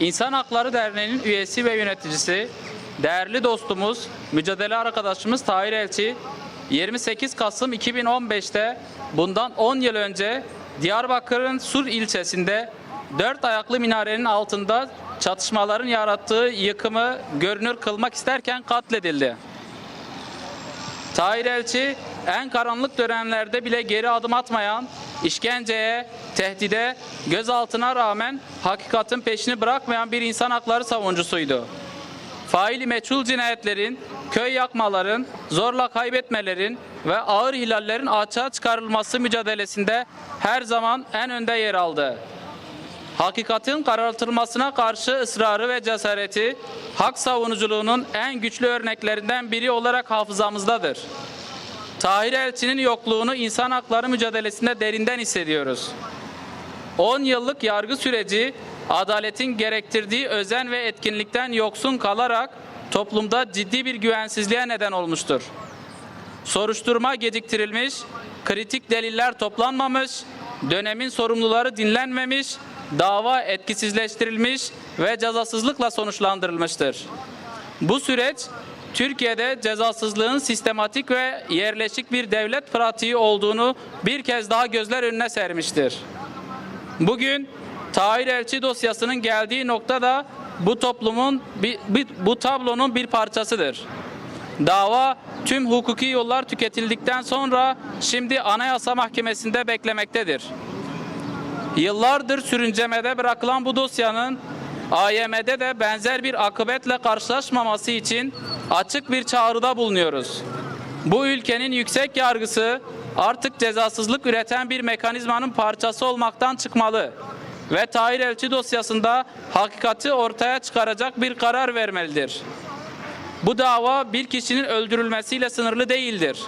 İnsan Hakları Derneği'nin üyesi ve yöneticisi, değerli dostumuz, mücadele arkadaşımız Tahir Elçi, 28 Kasım 2015'te bundan 10 yıl önce Diyarbakır'ın Sur ilçesinde dört ayaklı minarenin altında çatışmaların yarattığı yıkımı görünür kılmak isterken katledildi. Tahir Elçi en karanlık dönemlerde bile geri adım atmayan, işkenceye, tehdide, gözaltına rağmen hakikatin peşini bırakmayan bir insan hakları savuncusuydu. Faili meçhul cinayetlerin, köy yakmaların, zorla kaybetmelerin ve ağır ihlallerin açığa çıkarılması mücadelesinde her zaman en önde yer aldı. Hakikatin karartılmasına karşı ısrarı ve cesareti, hak savunuculuğunun en güçlü örneklerinden biri olarak hafızamızdadır. Tahir Elçi'nin yokluğunu insan hakları mücadelesinde derinden hissediyoruz. 10 yıllık yargı süreci adaletin gerektirdiği özen ve etkinlikten yoksun kalarak toplumda ciddi bir güvensizliğe neden olmuştur. Soruşturma geciktirilmiş, kritik deliller toplanmamış, dönemin sorumluları dinlenmemiş, dava etkisizleştirilmiş ve cezasızlıkla sonuçlandırılmıştır. Bu süreç Türkiye'de cezasızlığın sistematik ve yerleşik bir devlet pratiği olduğunu bir kez daha gözler önüne sermiştir. Bugün Tahir Elçi dosyasının geldiği nokta da bu toplumun bu tablonun bir parçasıdır. Dava tüm hukuki yollar tüketildikten sonra şimdi Anayasa Mahkemesi'nde beklemektedir. Yıllardır sürüncemede bırakılan bu dosyanın AYM'de de benzer bir akıbetle karşılaşmaması için açık bir çağrıda bulunuyoruz. Bu ülkenin yüksek yargısı artık cezasızlık üreten bir mekanizmanın parçası olmaktan çıkmalı ve Tahir Elçi dosyasında hakikati ortaya çıkaracak bir karar vermelidir. Bu dava bir kişinin öldürülmesiyle sınırlı değildir.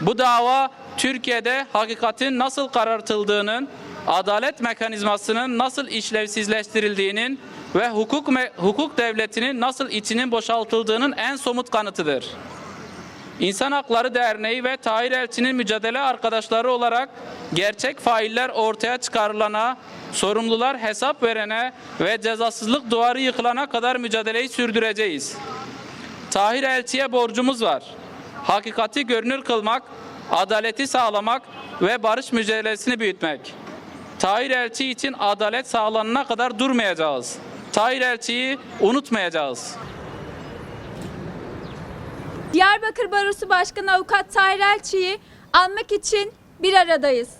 Bu dava Türkiye'de hakikatin nasıl karartıldığının, adalet mekanizmasının nasıl işlevsizleştirildiğinin ve hukuk hukuk devletinin nasıl içinin boşaltıldığının en somut kanıtıdır. İnsan Hakları Derneği ve Tahir Elçi'nin mücadele arkadaşları olarak gerçek failler ortaya çıkarılana, sorumlular hesap verene ve cezasızlık duvarı yıkılana kadar mücadeleyi sürdüreceğiz. Tahir Elçi'ye borcumuz var. Hakikati görünür kılmak, adaleti sağlamak ve barış mücadelesini büyütmek. Tahir Elçi için adalet sağlanana kadar durmayacağız. Tahir Elçi'yi unutmayacağız. Diyarbakır Barosu Başkanı Avukat Tahir Elçi'yi anmak için bir aradayız.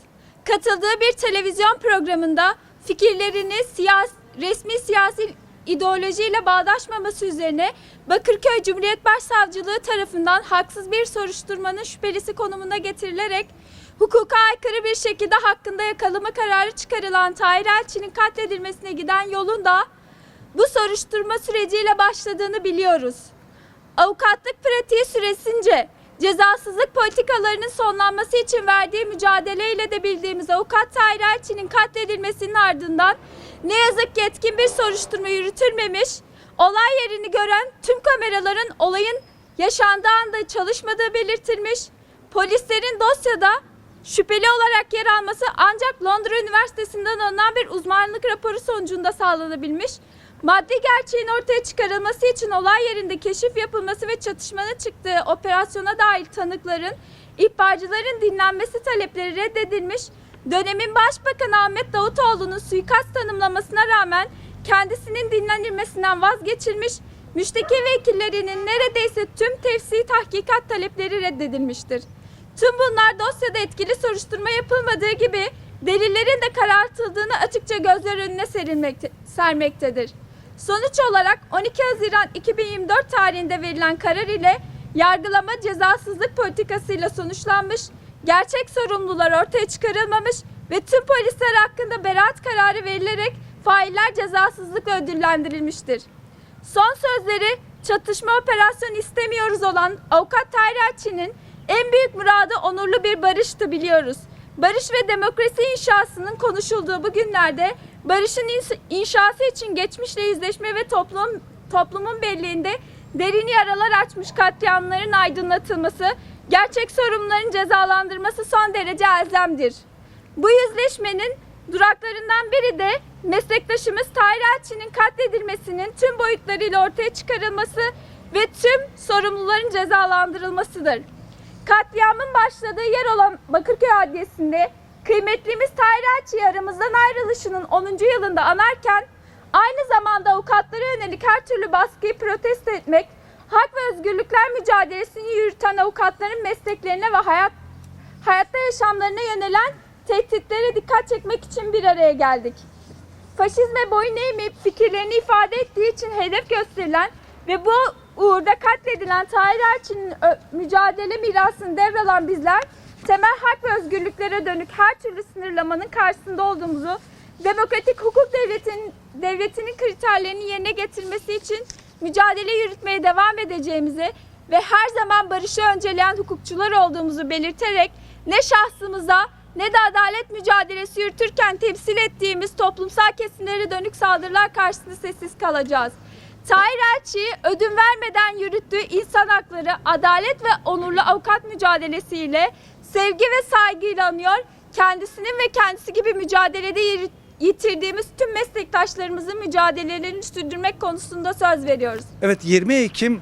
Katıldığı bir televizyon programında fikirlerini siyasi, resmi siyasi ideolojiyle bağdaşmaması üzerine Bakırköy Cumhuriyet Başsavcılığı tarafından haksız bir soruşturmanın şüphelisi konumuna getirilerek hukuka aykırı bir şekilde hakkında yakalama kararı çıkarılan Tahir Elçi'nin katledilmesine giden yolun da bu soruşturma süreciyle başladığını biliyoruz. Avukatlık pratiği süresince cezasızlık politikalarının sonlanması için verdiği mücadeleyle de bildiğimiz avukat Tahir Elçi'nin katledilmesinin ardından ne yazık ki etkin bir soruşturma yürütülmemiş, olay yerini gören tüm kameraların olayın yaşandığı anda çalışmadığı belirtilmiş, polislerin dosyada şüpheli olarak yer alması ancak Londra Üniversitesi'nden alınan bir uzmanlık raporu sonucunda sağlanabilmiş, Maddi gerçeğin ortaya çıkarılması için olay yerinde keşif yapılması ve çatışmanın çıktığı operasyona dair tanıkların, ihbarcıların dinlenmesi talepleri reddedilmiş, dönemin Başbakanı Ahmet Davutoğlu'nun suikast tanımlamasına rağmen kendisinin dinlenilmesinden vazgeçilmiş, müşteki vekillerinin neredeyse tüm tefsiri tahkikat talepleri reddedilmiştir. Tüm bunlar dosyada etkili soruşturma yapılmadığı gibi delillerin de karartıldığını açıkça gözler önüne serilmekte, sermektedir. Sonuç olarak 12 Haziran 2024 tarihinde verilen karar ile yargılama cezasızlık politikasıyla sonuçlanmış, gerçek sorumlular ortaya çıkarılmamış ve tüm polisler hakkında beraat kararı verilerek failler cezasızlıkla ödüllendirilmiştir. Son sözleri çatışma operasyonu istemiyoruz olan avukat Tahir Elçi'nin en büyük muradı onurlu bir barıştı biliyoruz. Barış ve demokrasi inşasının konuşulduğu bu günlerde barışın inşası için geçmişle yüzleşme ve toplum toplumun belleğinde derin yaralar açmış katliamların aydınlatılması, gerçek sorumluların cezalandırması son derece elzemdir. Bu yüzleşmenin Duraklarından biri de meslektaşımız Tahir Elçi'nin katledilmesinin tüm boyutlarıyla ortaya çıkarılması ve tüm sorumluların cezalandırılmasıdır. Katliamın başladığı yer olan Bakırköy Adliyesi'nde kıymetlimiz Tahir Elçi'yi aramızdan ayrılışının 10. yılında anarken aynı zamanda avukatlara yönelik her türlü baskıyı protesto etmek, hak ve özgürlükler mücadelesini yürüten avukatların mesleklerine ve hayat hayatta yaşamlarına yönelen tehditlere dikkat çekmek için bir araya geldik. Faşizme boyun eğmeyip fikirlerini ifade ettiği için hedef gösterilen ve bu uğurda katledilen Tahir Elçi'nin ö- mücadele mirasını devralan bizler, temel hak ve özgürlüklere dönük her türlü sınırlamanın karşısında olduğumuzu, demokratik hukuk devletinin, devletinin kriterlerini yerine getirmesi için mücadele yürütmeye devam edeceğimizi ve her zaman barışı önceleyen hukukçular olduğumuzu belirterek ne şahsımıza ne de adalet mücadelesi yürütürken temsil ettiğimiz toplumsal kesimlere dönük saldırılar karşısında sessiz kalacağız. Tahir Elçi ödün vermeden yürüttüğü insan hakları, adalet ve onurlu avukat mücadelesiyle sevgi ve saygıyla anıyor. Kendisinin ve kendisi gibi mücadelede yitirdiğimiz tüm meslektaşlarımızın mücadelelerini sürdürmek konusunda söz veriyoruz. Evet 20 Ekim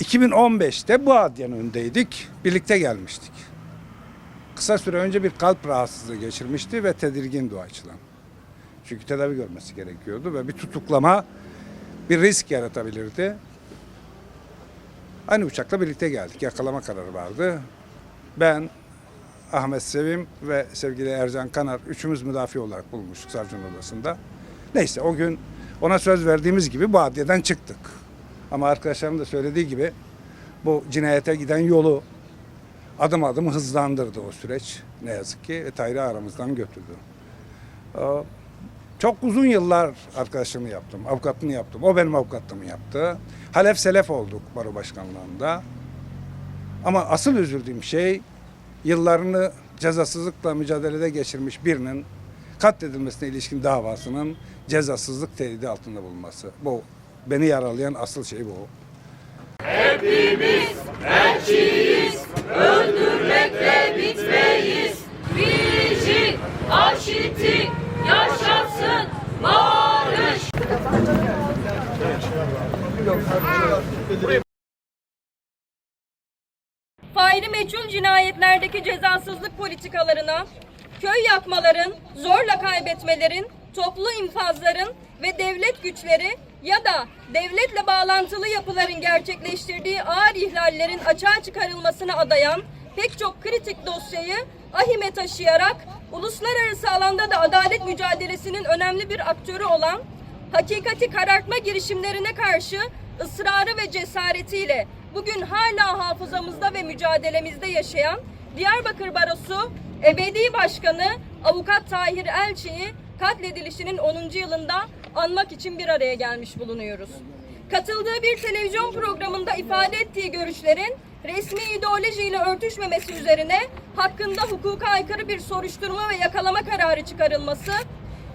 2015'te bu adliyenin önündeydik. Birlikte gelmiştik. Kısa süre önce bir kalp rahatsızlığı geçirmişti ve tedirgin duaçılan. Çünkü tedavi görmesi gerekiyordu ve bir tutuklama bir risk yaratabilirdi. Aynı uçakla birlikte geldik. Yakalama kararı vardı. Ben, Ahmet Sevim ve sevgili Ercan Kanar üçümüz müdafi olarak bulunmuştuk savcının odasında. Neyse o gün ona söz verdiğimiz gibi bu adliyeden çıktık. Ama arkadaşlarım da söylediği gibi bu cinayete giden yolu adım adım hızlandırdı o süreç. Ne yazık ki ve Tayyip'i aramızdan götürdü. Ee, Çok uzun yıllar arkadaşlığımı yaptım, avukatlığını yaptım. O benim avukatlığımı yaptı. Halef selef olduk baro başkanlığında. Ama asıl üzüldüğüm şey yıllarını cezasızlıkla mücadelede geçirmiş birinin katledilmesine ilişkin davasının cezasızlık tehdidi altında bulunması. Bu beni yaralayan asıl şey bu. Biricik, aşitik, yaşasın barış. Meçhul cinayetlerdeki cezasızlık politikalarına, köy yakmaların, zorla kaybetmelerin, toplu infazların ve devlet güçleri ya da devletle bağlantılı yapıların gerçekleştirdiği ağır ihlallerin açığa çıkarılmasına adayan pek çok kritik dosyayı ahime taşıyarak uluslararası alanda da adalet mücadelesinin önemli bir aktörü olan hakikati karartma girişimlerine karşı ısrarı ve cesaretiyle bugün hala hafızamızda ve mücadelemizde yaşayan Diyarbakır Barosu Ebedi Başkanı Avukat Tahir Elçi'yi katledilişinin 10. yılında anmak için bir araya gelmiş bulunuyoruz. Katıldığı bir televizyon programında ifade ettiği görüşlerin resmi ideolojiyle örtüşmemesi üzerine hakkında hukuka aykırı bir soruşturma ve yakalama kararı çıkarılması,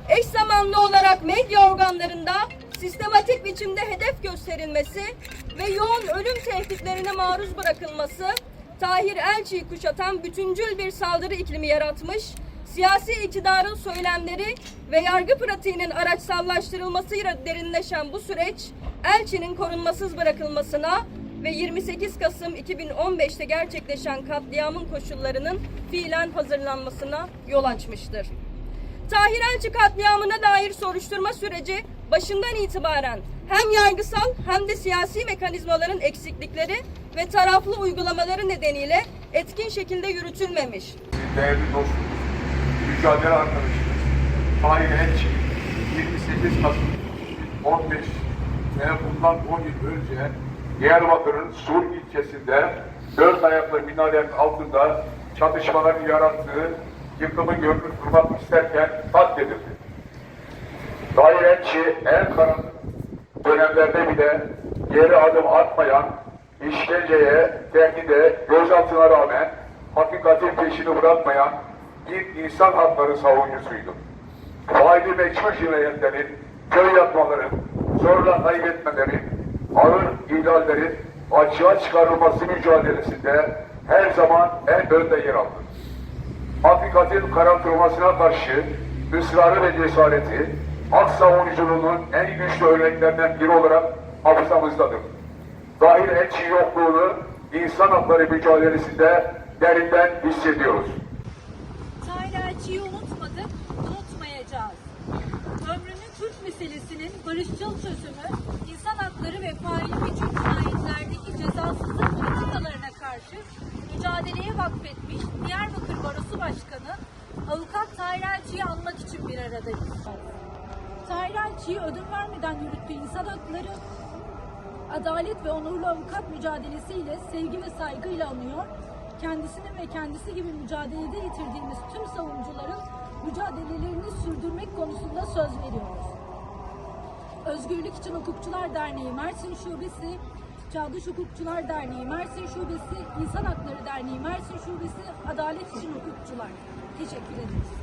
eş zamanlı olarak medya organlarında sistematik biçimde hedef gösterilmesi ve yoğun ölüm tehditlerine maruz bırakılması, Tahir Elçi'yi kuşatan bütüncül bir saldırı iklimi yaratmış, siyasi iktidarın söylemleri ve yargı pratiğinin araçsallaştırılmasıyla derinleşen bu süreç, Elçi'nin korunmasız bırakılmasına ve 28 Kasım 2015'te gerçekleşen katliamın koşullarının fiilen hazırlanmasına yol açmıştır. Tahir Elçi katliamına dair soruşturma süreci başından itibaren hem yargısal hem de siyasi mekanizmaların eksiklikleri ve taraflı uygulamaları nedeniyle etkin şekilde yürütülmemiş. değerli dostumuz, mücadele arkadaşımız Tahir Elçi 28 Kasım 2015 ve bundan 10 yıl önce Diyarbakır'ın Sur ilçesinde dört ayaklı minarenin altında çatışmaların yarattığı yıkımı görünür kılmak isterken katledildi. Elçi en karanlık dönemlerde bile geri adım atmayan, işkenceye, tehdide, gözaltına rağmen hakikatin peşini bırakmayan bir insan hakları savunucusuydu. Faili meçhul cinayetlerin, köy yakmaların, zorla kaybetmelerin, ağır ihlallerin açığa çıkarılması mücadelesinde her zaman en önde yer aldı hakikatin karartılmasına karşı ısrarı ve cesareti, hak savunuculuğunun en güçlü örneklerinden biri olarak hafızamızdadır. Zahir elçi yokluğunu insan hakları mücadelesinde derinden hissediyoruz. Tahir unutmadık, unutmayacağız. Ömrünün Türk meselesinin barışçıl çözümü, insan hakları ve faili meçhul cinayetlerdeki cezasızlık politikalarına karşı mücadeleye vakfetmiş Diyarbakır Barosu Başkanı Avukat Tahir Elçi'yi anmak için bir aradayız. Tahir Elçi'yi ödün vermeden yürüttüğü insan hakları, adalet ve onurlu avukat mücadelesiyle sevgi ve saygıyla anıyor. Kendisinin ve kendisi gibi mücadelede yitirdiğimiz tüm savunucuların mücadelelerini sürdürmek konusunda söz veriyoruz. Özgürlük için Hukukçular Derneği Mersin Şubesi, Çağdaş Hukukçular Derneği Mersin Şubesi, İnsan Hakları Derneği Mersin Şubesi, Adalet için Hukukçular. Teşekkür ederiz.